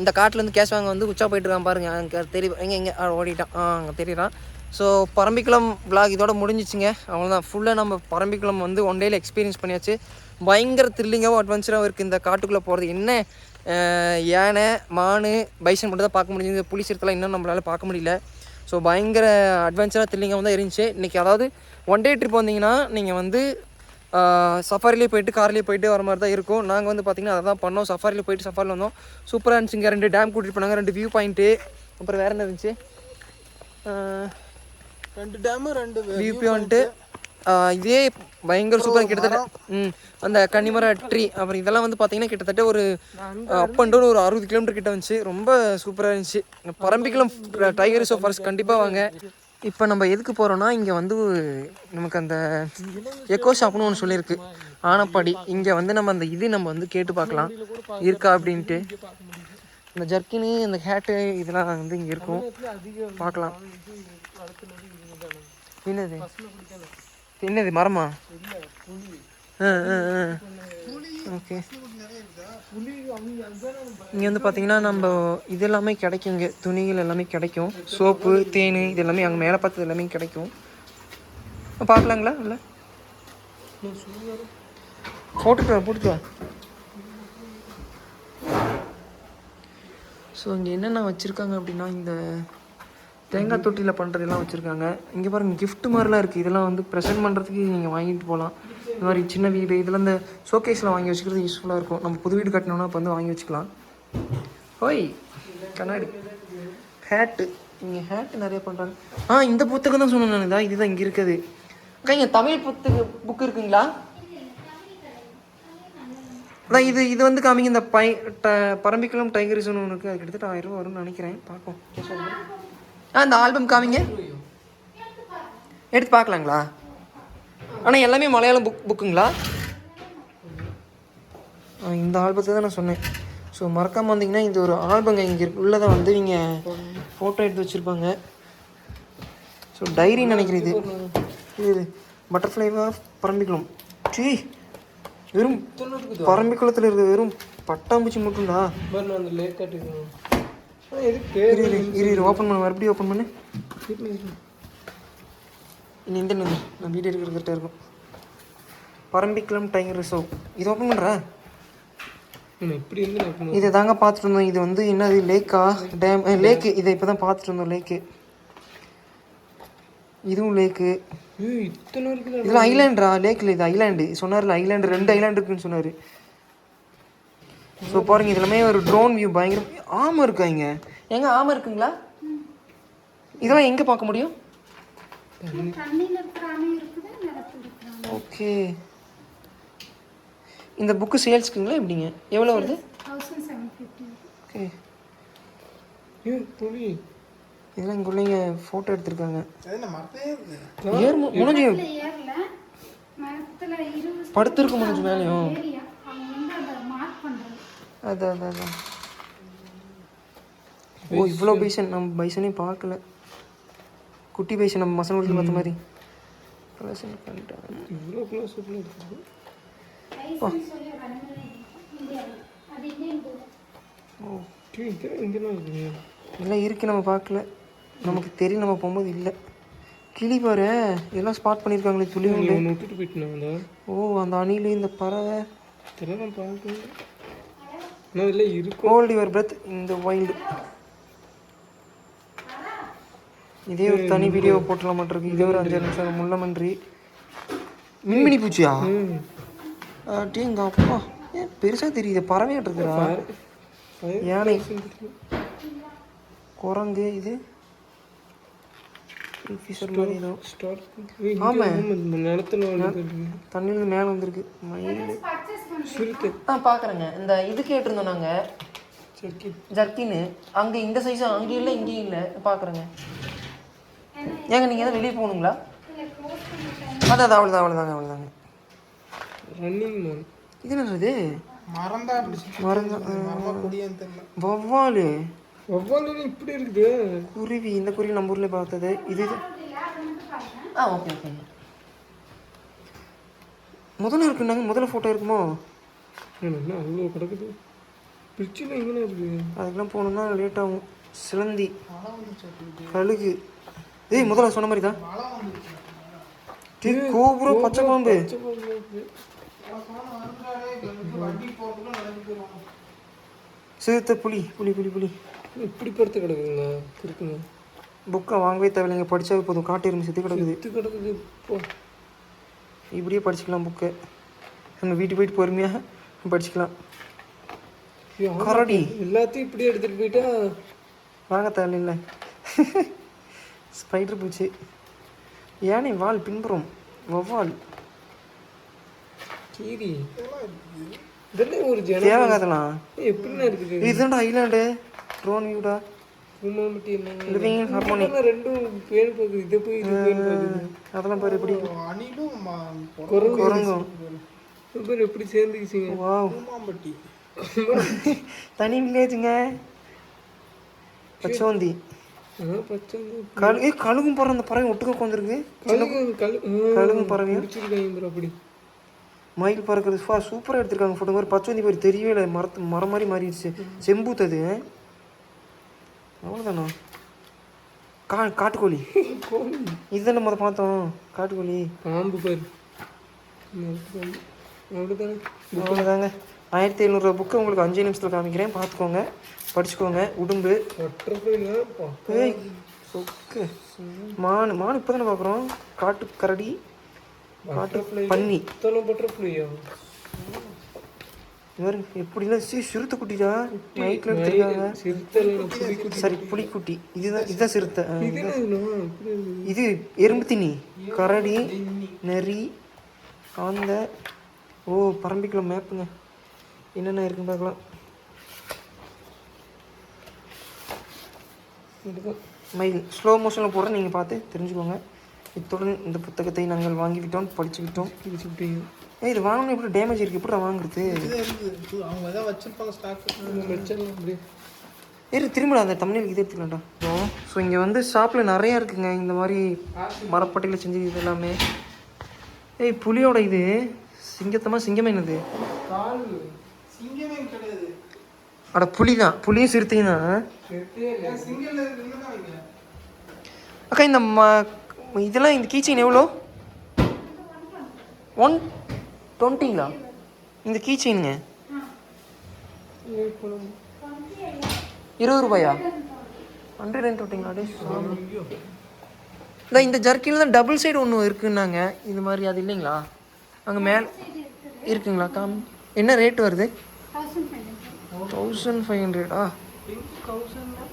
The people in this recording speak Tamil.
இந்த காட்டிலேருந்து கேஷ் வாங்க வந்து உச்சா போயிட்டு இருக்கான் பாருங்க. அங்கே தெரியும் எங்கே எங்கே ஓடிட்டான். ஆ அங்கே தெரியுறான். ஸோ பரம்பிக்குளம் விளாக் இதோட முடிஞ்சிச்சுங்க. அவ்வளோதான் ஃபுல்லாக நம்ம பரம்பிக்குளம் வந்து ஒன் டேயில் எக்ஸ்பீரியன்ஸ் பண்ணியாச்சு. பயங்கர த்ரில்லிங்காகவும் அட்வென்ச்சராகவும் இருக்குது இந்த காட்டுக்குள்ளே போகிறது என்ன யானை மான் பைசன் மட்டும் தான் பார்க்க முடிஞ்சது. புலி சிறுத்தெல்லாம் இன்னும் நம்மளால பார்க்க முடியல. ஸோ பயங்கர அட்வென்ச்சராக த்ரில்லிங்காக தான் இருந்துச்சு. இன்றைக்கி அதாவது ஒன் டே ட்ரிப் வந்தீங்கன்னா நீங்கள் வந்து சஃபாரிலே போயிட்டு கார்லேயே போயிட்டு வர மாதிரி தான் இருக்கும். நாங்கள் வந்து பார்த்திங்கன்னா அதை தான் பண்ணோம். சஃபாரியில் போயிட்டு சஃபாரியில் வந்தோம். சூப்பராக இருந்துச்சுங்க ரெண்டு டேம் கூட்டிகிட்டு போனாங்க. ரெண்டு வியூ பாயிண்ட்டு அப்புறம் வேறு என்ன இருந்துச்சு? ரெண்டு டேமு ரெண்டு வியூ பாயிண்ட்டு இதே பயங்கர சூப்பராக கிட்டத்தட்ட ம் அந்த கன்னிமர ட்ரீ அப்புறம் இதெல்லாம் வந்து பார்த்தீங்கன்னா கிட்டத்தட்ட ஒரு அப் அண்ட் டவுன் ஒரு அறுபது கிலோமீட்டர் கிட்ட வந்துச்சு. ரொம்ப சூப்பராக இருந்துச்சு. பரம்பிக்குளம் டைகர் ரிசர்வ் ஃபாரஸ்ட் கண்டிப்பாக வாங்க. இப்போ நம்ம எதுக்கு போகிறோம்னா இங்கே வந்து நமக்கு அந்த எக்கோ ஷாப்னு ஒன்று சொல்லியிருக்கு ஆனப்பாடி. இங்கே வந்து நம்ம அந்த இது நம்ம வந்து கேட்டு பார்க்கலாம். இருக்கா அப்படின்ட்டு. இந்த ஜர்க்கினு இந்த ஹேட்டு இதெல்லாம் வந்து இங்கே இருக்கும். பார்க்கலாம். என்னது? என்னது? மரமா? ஓகே. இங்கே வந்து பார்த்தீங்கன்னா நம்ம இது எல்லாமே கிடைக்கும் இங்கே. துணிகள் எல்லாமே கிடைக்கும். சோப்பு தேன் இது எல்லாமே அங்கே மேலே பார்த்தது எல்லாமே கிடைக்கும். பார்க்கலாங்களா இல்லை? போட்டுட்டு வா போட்டுட்டு ஸோ இங்கே என்னென்ன வச்சுருக்காங்க அப்படின்னா இந்த தேங்காய் தொட்டியில் பண்ணுறதெல்லாம் வச்சுருக்காங்க. இங்கே பாருங்கள் கிஃப்ட் மாதிரிலாம் இருக்குது இதெல்லாம் வந்து ப்ரெசென்ட் பண்ணுறதுக்கு நீங்கள் வாங்கிட்டு போகலாம் இந்த மாதிரி சின்ன வீடு இதில் இந்த ஷோகேஸில் வாங்கி வச்சுக்கிறது யூஸ்ஃபுல்லாக இருக்கும். நம்ம புது வீடு கட்டணும்னா இப்போ வந்து வாங்கி வச்சுக்கலாம். ஓய் கண்ணாடி. ஹேட்டு இங்கே ஹேட்டு நிறைய பண்ணுறாங்க ஆ இந்த புத்தகம் தான் சொன்னேன் நான். இதான் இதுதான் இங்கே இருக்குது. அக்கா இங்கே தமிழ் புத்தக புக் இருக்குங்களா? அதான் இது இது வந்து காமிங்க. இந்த பை ட பரம்பிக்குளம் டைகர் ரிசர்வ் ஒன்று இருக்குது அது கிட்டத்தட்ட ஆயிரம் ரூபா வரும்னு நினைக்கிறேன். பார்ப்போம். ஆ இந்த ஆல்பம் காமிங்க. எடுத்து பார்க்கலாங்களா? ஆனால் எல்லாமே மலையாளம் புக் புக்குங்களா இந்த ஆல்பத்தை தான் நான் சொன்னேன். ஸோ மறக்காமல் வந்தீங்கன்னா இது ஒரு ஆல்பங்க இங்கே உள்ளதை வந்து நீங்கள் ஃபோட்டோ எடுத்து வச்சுருப்பாங்க. ஸோ டைரின்னு நினைக்கிறேன் இது. இது பட்டர்ஃப்ளைவா பரம்பிக்குளம். சீ வெறும் பரம்பிக்குளத்தில் இருக்கிற வெறும் பட்டாம்பூச்சி மட்டும்டா. இரு இரு ஓப்பன் பண்ணு. மறுபடியும் ஓப்பன் பண்ணு. இந்த நின்று நான் வீடியோ இருக்கிறது கரெக்டாக இருக்கும். Parambikulam tiger reserve. இது ஓப்பன் பண்ணுறா நான் இப்படி இருந்து இதை தாங்க பார்த்துட்டு இருந்தோம் இது வந்து என்னது லேக்கா? Dam lake. இதை இப்போ தான் பார்த்துட்டு இருந்தோம் லேக்கு. இதுவும் லேக்கு. இதில் ஐலாண்டா லேக்கில் இது ஐலாண்டு. சொன்னார்ல ஐலாண்டு ரெண்டு ஐலாண்டு இருக்குன்னு சொன்னார். ஸோ பாருங்க இது எல்லாமே ஒரு ட்ரோன் வியூ பயங்கரம் ஆமை இருக்கா இங்கே. எங்க ஆமை இருக்குங்களா? இதெல்லாம் எங்கே பார்க்க முடியும் தண்ணியில் இருக்கிற அணை இருக்குது நிலத்தில் இருக்கிற அணை ஓகே. இந்த புக்கு சேல்ஸ்க்குங்களா எப்படிங்க? எவ்வளோ வருது? ஓகே. புலி இதெல்லாம் இங்கே உள்ளவங்க ஃபோட்டோ எடுத்திருக்காங்க. ஏர் முடிஞ்சு படுத்திருக்க முடிஞ்சு மேலேயும் அதான் அதான் ஓ இவ்வளோ பைசன் நம்ம பைசனே பார்க்கல. குட்டி பைசன் நம்ம மசன் வீட்டில் பார்த்த மாதிரி. கலெக்ஷன் பண்ணிட்டாங்க இவ்வளோ க்ளோஸ் அப்பில் இருக்குது லைசன்ஸ் சொல்லி ஒரு அனுமதி இந்தியாவில் அது இந்தியன் போர்டு ஓ ஏய், இதெல்லாம் இங்கெல்லாம் இருக்குங்க. இதெல்லாம் இருக்கு நம்ம பார்க்கல. நமக்கு தெரியும் நம்ம போகும்போது இல்லை. கிளி பாரு. இதெல்லாம் ஸ்பாட் பண்ணியிருக்காங்களே துளி விட்டுட்டு போயிட்டேன் அந்த ஓ அந்த அணில் இந்த பறவை. பார்க்கல. ஆனால் இதில் இருக்கும். ஹோல்ட் யுவர் பிரெத் இந்த வைல்டு இதே ஒரு தனி வீடியோ போட்டலாம் மாட்டிருக்கு இதே ஒரு அஞ்சாறு நிமிஷம் முள்ளமன்றி. மின்மினி பூச்சியா? ம். எங்க அப்பா. ஏன் பெருசா தெரியுது பறவையாட்டு இருக்குடா யானை. குரங்கு இது. ஃபிஷர் மாதிரி ஏதோ. ஸ்டார்ட் ஆமா. இந்த நிலத்துல வந்து தண்ணியில மேலே வந்திருக்கு. மயில். ஆ பார்க்குறேங்க இந்த இது கேட்டிருந்தோம் நாங்கள் ஜர்க்கின்னு. அங்கே இந்த சைஸ் அங்கேயும் இல்லை இங்கேயும் இல்லை. பார்க்குறேங்க ஏங்க நீங்கள் எதாவது வெளியே போகணுங்களா? அதான் அது அவ்வளோதான் அவ்வளோதாங்க அவ்வளோதாங்க ரன்னிங் மேன் இது என்னது? மறந்தா மறந்து வவ்வாலு ஒவ்வொரு இப்படி இருக்குது. குருவி இந்த குருவி நம்ம ஊரில் பார்த்தது. இது இது. ஆ ஓகே ஓகேங்க முதல்ல இருக்குன்னாங்க முதல்ல ஃபோட்டோ இருக்குமோ? என்ன அவ்வளோ கிடக்குது? பிரிட்ஜில் எங்கே இருக்குது. அதுக்கெல்லாம் போகணுன்னா லேட் ஆகும். சிலந்தி. கழுகு. ஏய் முதல்ல சொன்ன மாதிரி தான் கோபுரம் பச்சை பாம்பு. சிறுத்தை புலி புலி புலி புலி. இப்படி படுத்து கிடக்குதுங்க இருக்குங்க புக்கை வாங்கவே தேவையில்லைங்க படிச்சாவே போதும். காட்டு எறும்பு செத்து கிடக்குது. இது கிடக்குது போ. இப்படியே படிச்சுக்கலாம் புக்கை. நம்ம வீட்டுக்கு போயிட்டு பொறுமையாக படிச்சுக்கலாம். கரடி. எல்லாத்தையும் இப்படி எடுத்துட்டு போயிட்டா? வாங்க தேவையில்லை ஸ்பைடர் பூச்சி. யானை வால் பின்புறம்? வவ்வால் கீரி. ஒரு ஜனம் தேவையாதலாம் எப்படிண்ணா இருக்குது? இதுதான்டா ஐலாண்டு ட்ரோன் வியூடா ஹியூமனிட்டி ரெண்டும் பேன் பார்க்குது இதை போய் இது பார்க்குது அதெல்லாம் பாரு எப்படி? குரங்கு குரங்கும். பேர் எப்படி சேர்ந்துக்கிச்சிங்க? வாவ். தனி வில்லேஜுங்க பச்சோந்தி. கழுகும் பறவை அந்த பறவை ஒட்டுக்க உட்காந்துருக்கு கழுகு கழு கழுகும் bro அப்படி. மயில் பறக்கிறது ஃபா சூப்பராக எடுத்திருக்காங்க ஃபோட்டோ மாதிரி பச்சோந்தி மாதிரி தெரியவே இல்லை. மரத்து மரம் மாதிரி மாறிடுச்சு. செம்பூத்தது அவ்வளோதானா கா காட்டுக்கோழி. கோழி. இதுதானே முத பார்த்தோம். காட்டுக்கோழி. பாம்பு பாரு அவ்வளோதாங்க ஆயிரத்தி எழுநூறுவா புக்கு உங்களுக்கு அஞ்சு நிமிஷத்தில் காமிக்கிறேன். பார்த்துக்கோங்க. படிச்சுக்கோங்க உடும்பு. சொக்கு. மான் மான் இப்போ தானே பார்க்குறோம் காட்டு கரடி காட்டு பன்னி. இவர் எப்படிலாம் சி சிறுத்தை குட்டிடா. நைட்டில் எடுத்துருக்காங்க சரி புலிக்குட்டி இதுதான் இதுதான் சிறுத்தை. இது எறும்பு திணி கரடி நரி ஆந்த ஓ பரம்பிக்குள்ள மேப்புங்க. என்னென்ன இருக்குன்னு பார்க்கலாம். இதுதான். மயில் ஸ்லோ மோஷனில் போடுற நீங்கள் பார்த்து தெரிஞ்சுக்கோங்க. இத்துடன் இந்த புத்தகத்தை நாங்கள் வாங்கிவிட்டோம் படிச்சுக்கிட்டோம் பிடிச்சிக்கிட்டீங்க. ஏய் இது வாங்கணும் எப்படி டேமேஜ் இருக்குது எப்படி வாங்குறது? அவங்க ஏதாவது வச்சிருப்பாங்க ஸ்டாக் இது. ஏறு திரும்ப அந்த தமிழுக்கு இது எடுத்துக்கலாம்டா. ஸோ இங்கே வந்து ஷாப்பில் நிறையா இருக்குங்க. இந்த மாதிரி மரப்பட்டையில் செஞ்சு இது எல்லாமே. ஏய் புலியோட இது. சிங்கத்தமா சிங்கமே என்னது? அட புலி தான் புலியும் சிறுத்தையும் தான். அக்கா இந்த ம இதெல்லாம் இந்த கீச்சைன் எவ்வளோ ஒன் டுவெண்ட்டிங்களா இந்த கீச்சைனுங்க. இருபது ரூபாயா? ஹண்ட்ரட் அண்ட் டுவெண்ட்டிங்களா இந்த ஜர்க்கியில் தான் டபுள் சைடு ஒன்று இருக்குன்னாங்க. இது மாதிரி அது இல்லைங்களா? அங்கே மேல் இருக்குங்களா? காம் என்ன ரேட் வருது? Thousand five hundred thousand five ஹண்ட்ரடா